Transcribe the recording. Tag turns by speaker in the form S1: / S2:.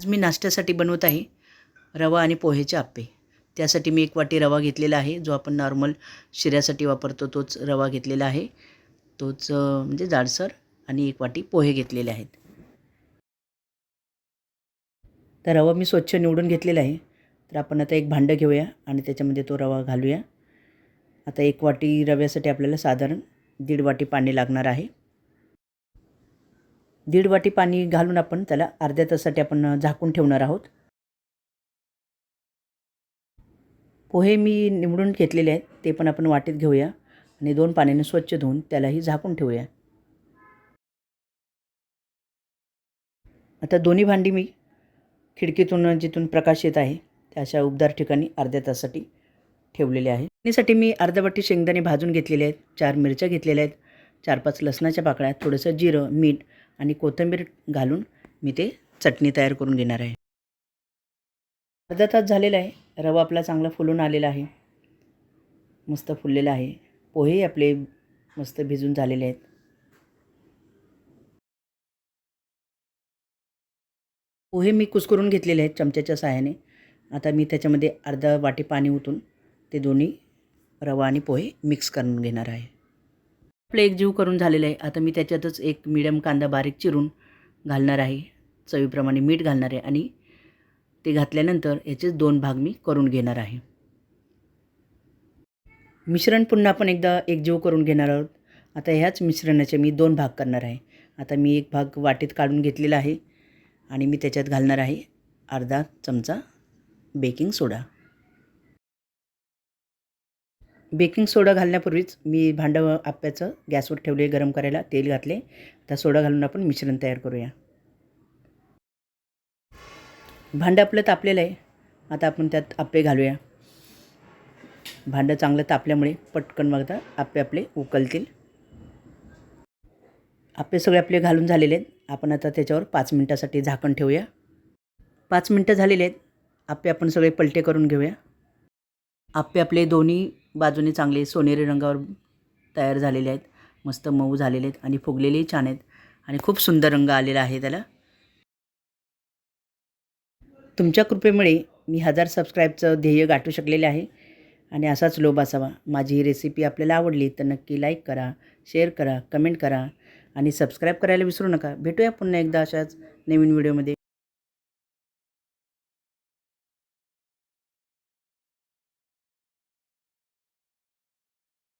S1: आज मी नाश्त्यासाठी बनवत आहे रवा आणि पोहेचे आप्पे. त्यासाठी मी एक वाटी रवा घेतलेला आहे जो आपण नॉर्मल शिऱ्यासाठी वापरतो तोच रवा घेतलेला आहे. तोच म्हणजे जाडसर आणि एक वाटी पोहे घेतलेले आहेत. तर रवा मी स्वच्छ निवडून घेतलेला आहे. तर आपण आता एक भांडं घेऊया आणि त्याच्यामध्ये तो रवा घालूया. आता एक वाटी रव्यासाठी आपल्याला साधारण दीड वाटी पाणी लागणार आहे. दीड वाटी पाणी घालून आपण त्याला अर्ध्या तासासाठी आपण झाकून ठेवणार आहोत. पोहे मी निवडून घेतलेले आहेत ते पण आपण वाटीत घेऊया आणि दोन पाण्याने स्वच्छ धुवून त्यालाही झाकून ठेवूया. आता दोन्ही भांडी मी खिडकीतून जिथून प्रकाश येत आहे त्या अशा उबदार ठिकाणी अर्ध्या तासासाठी ठेवलेले आहे त्यासाठी मी अर्धा वाटी शेंगदाणे भाजून घेतलेले आहेत चार मिरच्या घेतलेल्या आहेत चार पाच लसणाच्या पाकळ्या थोडंसं जिरं मीठ आणि कोथिंबीर घालून मी ते चटणी तयार करून घेणार आहे. अर्धा तास झालेला आहे. रवा आपला चांगला फुलून आलेला आहे. मस्त फुललेला आहे. पोहे आपले मस्त भिजून झालेले आहेत. पोहे मी कुस्करून घेतलेले आहेत चमच्याच्या सहाय्याने. आता मी त्याच्यामध्ये अर्धा वाटी पाणी ओतून ते दोन्ही रवा आणि पोहे मिक्स करून घेणार आहे. आपलं एक जीव करून झालेलं आहे. आता मी त्याच्यातच एक मिडियम कांदा बारीक चिरून घालणार आहे. चवीप्रमाणे मीठ घालणार आहे आणि ते घातल्यानंतर याचेच दोन भाग मी करून घेणार आहे. मिश्रण पुन्हा आपण एकदा एकजीव करून घेणार आहोत. आता ह्याच मिश्रणाचे मी दोन भाग करणार आहे. आता मी एक भाग वाटीत काढून घेतलेला आहे आणि मी त्याच्यात घालणार आहे अर्धा चमचा बेकिंग सोडा. बेकिंग सोडा घालण्यापूर्वीच मी भांडं आप्याचं गॅसवर ठेवले गरम करायला तेल घातले. त्या सोडा घालून आपण मिश्रण तयार करूया. भांडं आपलं तापलेलं आहे. आता आपण त्यात आप्पे घालूया. भांडं चांगलं तापल्यामुळे पटकन बघता आप्पे आपले उकलतील. आप्पे सगळे आपले घालून झालेले आहेत. आपण आता त्याच्यावर पाच मिनटासाठी झाकण ठेवूया. पाच मिनटं झालेले आहेत. आप्पे आपण सगळे पलटे करून घेऊया. आप्पे आपले दोन्ही बाजूने चांगले सोनेरी रंगावर तयार झालेले आहेत. मस्त मऊ झालेले आहेत आणि फुगलेलेही छान आहेत. आणि खूप सुंदर रंग आलेला आहे त्याला. तुमच्या कृपेमुळे मी हजार सबस्क्राईबचं ध्येय गाठू शकलेले आहे. आणि असाच लोभ असावा. माझी ही रेसिपी आपल्याला आवडली तर नक्की लाईक करा शेअर करा कमेंट करा. आणि सबस्क्राईब करायला विसरू नका. भेटूया पुन्हा एकदा अशाच नवीन व्हिडिओमध्ये